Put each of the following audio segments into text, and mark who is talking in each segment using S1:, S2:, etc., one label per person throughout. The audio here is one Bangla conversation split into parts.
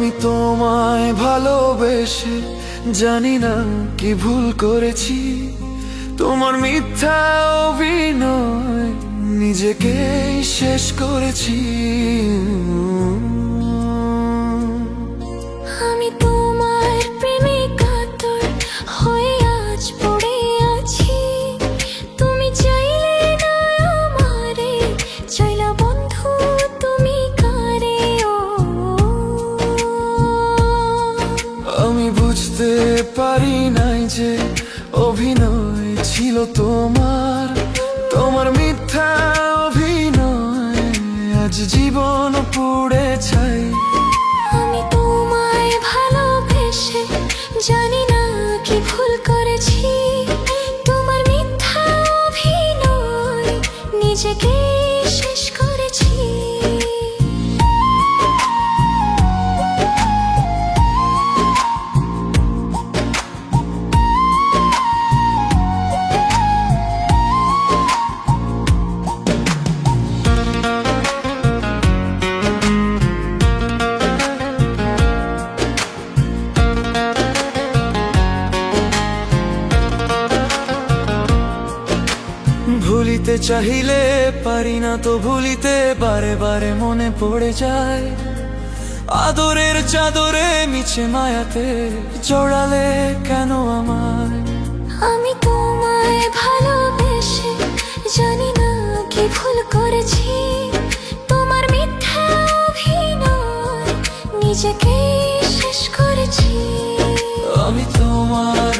S1: আমি তোমায় ভালোবেসে জানি না কি ভুল করেছি। তোমার মিথ্যা অভিনয় নিজেকে শেষ করেছি। যে অভিনয় ছিল তোমার তোমার মিথ্যা অভিনয় আজ জীবন পুড়ে ছাই।
S2: আমি তোমায় ভালোবেসে জানি না কি ভুল করেছি। তোমার মিথ্যা অভিনয় নিজেকে
S1: ভুলিতে চাহিলে পারি না তো ভুলিতে বারে বারে মনে পড়ে যায়। আদরের চাদরে মিছে মায়াতে জড়ালে কেন আমায়?
S2: আমি তোমায় ভালোবেসে জানি না কি ভুল করেছি। তোমার মিথ্যা অভিনয় নিজেকে শেষ করেছি।
S1: আমি তোমার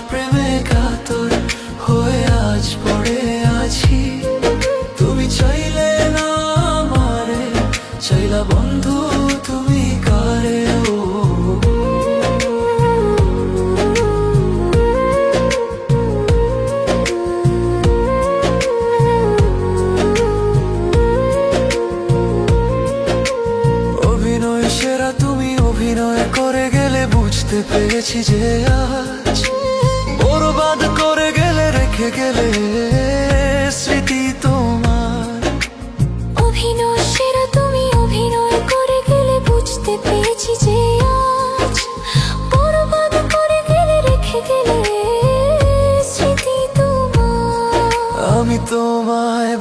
S1: চাইলা বন্ধু, তুমি কারে ও? অভিনয় সেরা, তুমি অভিনয় করে গেলে বুঝতে পেরেছি যে আজ বরবাদ করে গেলে রেখে গেলে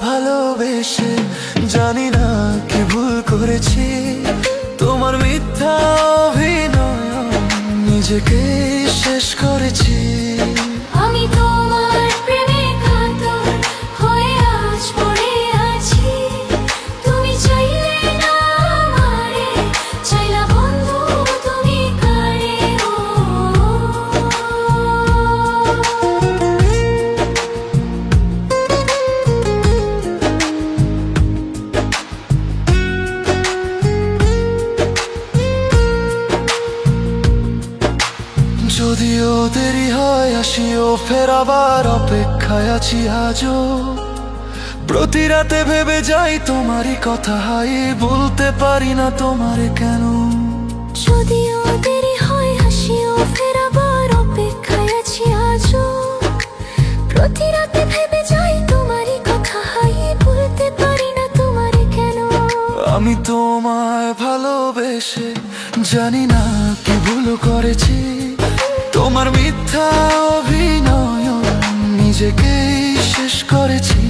S1: ভালোবেসে জানি না কি ভুল করেছি। তোমার মিথ্যা অভিনয় নিজেকে শেষ করেছি। আসিও ফের আবার অপেক্ষায় আছি আজও। প্রতি রাতে ভেবে যাই তোমারই কথা হাই বলতে পারি না তোমারে কেন।
S2: যদিও দেরি হয় হাসিও ফের আবার অপেক্ষায় আছি আজও। প্রতি রাতে ভেবে যাই তোমারই কথা হাই বলতে পারি না তোমারে কেন।
S1: আমি তোমায় ভালোবেসে জানি না কি ভুল করেছি। তোমার মিথ্যা নিজেকেই শেষ করেছি।